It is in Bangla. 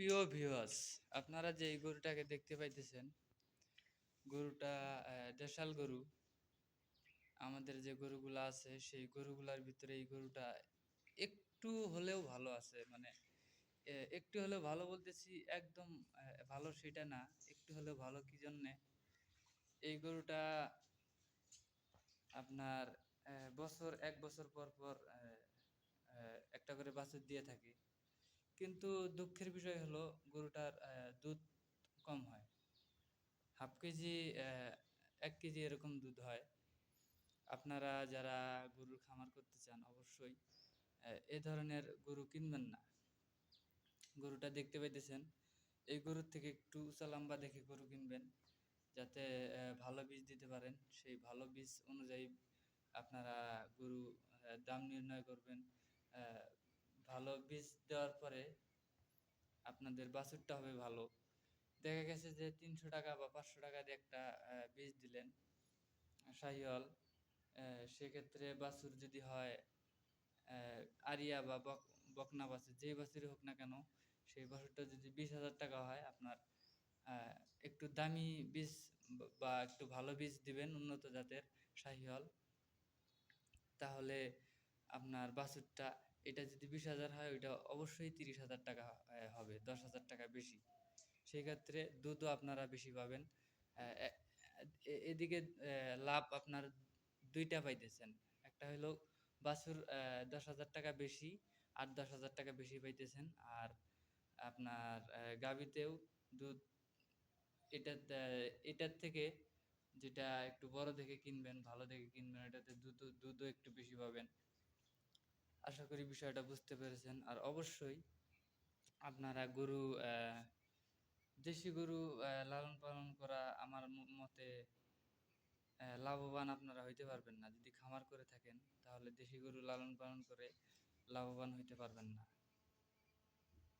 প্রিয় ভিউয়ার্স আপনারা যে এই গরুটাকে দেখতে পাইতেছেন, গরুটা দেশাল গরু। আমাদের যে গরুগুলা আছে, সেই গরুগুলার ভিতরে এই গরুটা একটু হলেও ভালো আছে মানে একটু হলেও ভালো বলতেছি, একদম ভালো সেটা না, একটু হলেও ভালো কি জন্যে? এই গরুটা আপনার বছর, এক বছর পর পর একটা করে বাছুর দিয়ে থাকে। কিন্তু দুঃখের বিষয় হলো গরুটার দুধ কম হয়। হাফ কেজি এক কেজি এরকম দুধ হয়। আপনারা যারা গরুর খামার করতে চান, অবশ্যই এ ধরনের গরু কিনবেন না। গরুটা দেখতে পাইতেছেন, এই গরুর থেকে একটু উঁচা লম্বা দেখে গরু কিনবেন, যাতে ভালো বীজ দিতে পারেন। সেই ভালো বীজ অনুযায়ী আপনারা গরু দাম নির্ণয় করবেন ভালো বীজ দেওয়ার পরে আপনাদের বাছুরটা হবে ভালো। দেখা গেছে যে তিনশো টাকা বা পাঁচশো টাকা দিয়ে একটা বীজ দিলেন, শাহিওয়াল। সেক্ষেত্রে বাছুর যদি হয় আরিয়া বা বক, বকনা বাছুর, যেই বাছুরই হোক না কেন, সেই বাছুরটা যদি বিশ হাজার টাকা হয়, আপনার একটু দামি বীজ বা- বা একটু ভালো বীজ দিবেন উন্নত জাতের শাহিওয়াল, তাহলে আপনার বাছুরটা এটা যদি বিশ হাজার হয়, ওইটা অবশ্যই তিরিশ হাজার টাকা হবে, দশ হাজার টাকা বেশি। সেক্ষেত্রে দুধও আপনারা বেশি পাবেন। এদিকে লাভ আপনার দুইটা পাইতেছেন। একটা হলো বাছুর দশ হাজার টাকা বেশি আট দশ হাজার টাকা বেশি পাইতেছেন। আর আপনার গাভীতেও দুধ এটা এটার থেকে যেটা একটু বড় দেখে কিনবেন, ভালো দেখে কিনবেন, এটাতে দুধ দুধও একটু বেশি পাবেন। আশা করি বিষয়টা বুঝতে পেরেছেন। আর অবশ্যই আপনারা গরু দেশি গরু লালন পালন করা আমার মতে লাভবান আপনারা হইতে পারবেন না। যদি খামার করে থাকেন, তাহলে দেশি গরু লালন পালন করে লাভবান হইতে পারবেন না।